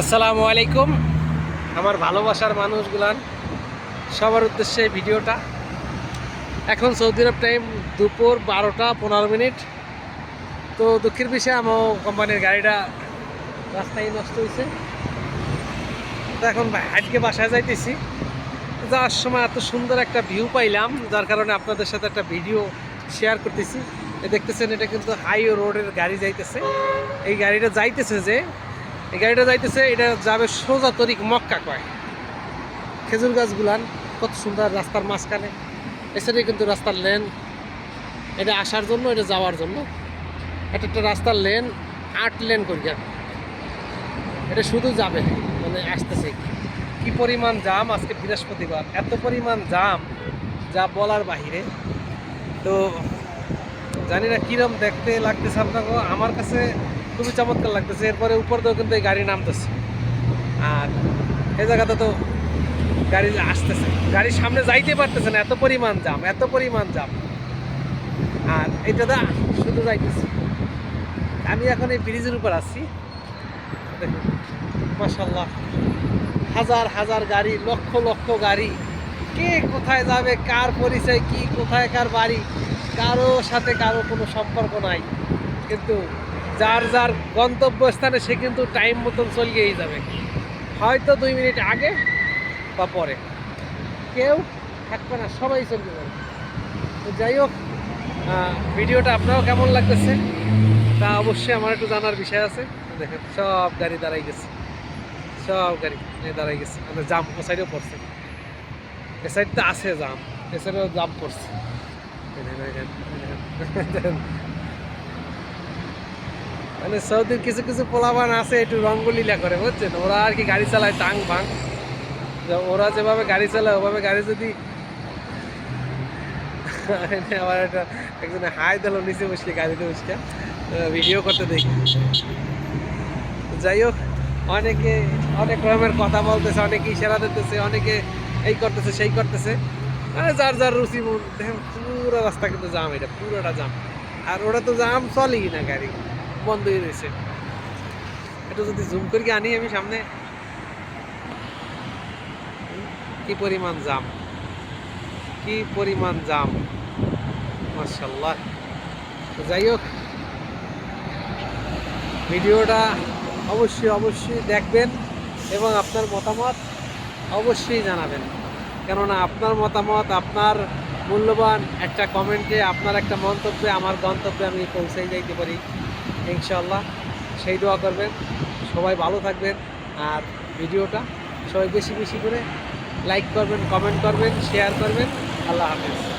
আসসালামু আলাইকুম। আমার ভালোবাসার মানুষগুলান, সবার উদ্দেশ্যে ভিডিওটা। এখন সৌদি আরব টাইম দুপুর বারোটা পনেরো মিনিট। তো দুঃখের বিষয়ে আমার কোম্পানির গাড়িটা রাস্তায় নষ্ট হয়েছে তো এখন হাটকে বাসায় যাইতেছি। যাওয়ার সময় এত সুন্দর একটা ভিউ পাইলাম, যার কারণে আপনাদের সাথে একটা ভিডিও শেয়ার করতেছি। দেখতেছেন, এটা কিন্তু হাই রোডের গাড়ি যাইতেছে। এই গাড়িটা যাইতেছে যে এই গাড়িটা যাইতেছে, এটা যাবে সোজা তরিক মক্কা কয়। খেজুর গাছগুলান কত সুন্দর রাস্তার মাঝখানে। এছাড়াই কিন্তু রাস্তার লেন। এটা আসার জন্য, এটা যাওয়ার জন্য। এটা একটা রাস্তার লেন, আট লেন করিয়া। এটা শুধু যাবে মানে আসতেছে। কি পরিমাণ জাম আজকে বৃহস্পতিবার। এত পরিমাণ জাম, যা বলার বাহিরে। তো জানি না কিরম দেখতে লাগতেছে আপনাকে। আমার কাছে খুবই চমৎকার লাগতেছে। এরপরে উপর দিয়েও কিন্তু এই গাড়ি নামতেছে। আর এই জায়গাতে তো গাড়ি আসতেছে। গাড়ির সামনে যাইতে পারতেছে না, এত পরিমাণ জাম, এত পরিমাণ জাম। আর এটা দা, শুধু যাইতেছে। আমি এখন এই ব্রিজের উপর আছি। দেখুন মাসাল্লাহ হাজার হাজার গাড়ি, লক্ষ লক্ষ গাড়ি। কে কোথায় যাবে, কার পরিচয়, কি, কোথায় কার বাড়ি, কারও সাথে কারও কোনো সম্পর্ক নাই। কিন্তু যার যার গন্তব্যস্থানে সে কিন্তু টাইম মতন চলিয়েই যাবে। হয়তো দুই মিনিট আগে বা পরে। কেউ থাকবে না, সবাই চলে যাবে তো যাই হোক ভিডিওটা আপনারও কেমন লাগতেছে তা অবশ্যই আমার একটু জানার বিষয় আছে। দেখেন, সব গাড়ি দাঁড়াই গেছে। সব গাড়ি দাঁড়াই গেছে। মানে জাম, ও সাইডেও পড়ছে। এ সাইডটা আছে জাম এ সাইডেও জাম পড়ছে এই দেখেন, এই দেখেন, এই দেখেন। মানে সৌদির কিছু কিছু পোলাবান আছে, একটু রঙ্গলীলা করে, বুঝছেন? ওরা আর কি গাড়ি চালায়, টাং ভাং। ওরা যেভাবে গাড়ি চালায়, ওভাবে গাড়ি যদি আবার একটা একজনে হাই দিল, নিচে বসলে গাড়িতে বসলে ভিডিও করতে দেখি। যাই হোক, অনেকে অনেক রকমের কথা বলতেছে, অনেকে ইশারা দিতেছে, অনেকে এই করতেছে, সেই করতেছে। মানে যার যার রুচি দেখেন, পুরো রাস্তা কিন্তু জাম, এটা পুরোটা জাম। আর ওটা তো জাম চলেই না গাড়ি। বন্ধই রয়েছে। একটু যদি জুম করে আনি আমি সামনে। কি পরিমাণ জাম। কি পরিমাণ জাম। মার্শাল্লাহ তো যাই হোক, ভিডিওটা অবশ্যই অবশ্যই দেখবেন এবং আপনার মতামত অবশ্যই জানাবেন। কেননা আপনার মতামত, আপনার মূল্যবান একটা কমেন্টে আপনার একটা মন্তব্যে, আমার গন্তব্যে আমি পৌঁছে যাইতে পারি। ইনশাল্লাহ সেই দোয়া করবেন। সবাই ভালো থাকবেন আর ভিডিওটা সবাই বেশি বেশি করে লাইক করবেন কমেন্ট করবেন শেয়ার করবেন। আল্লাহ হাফেজ।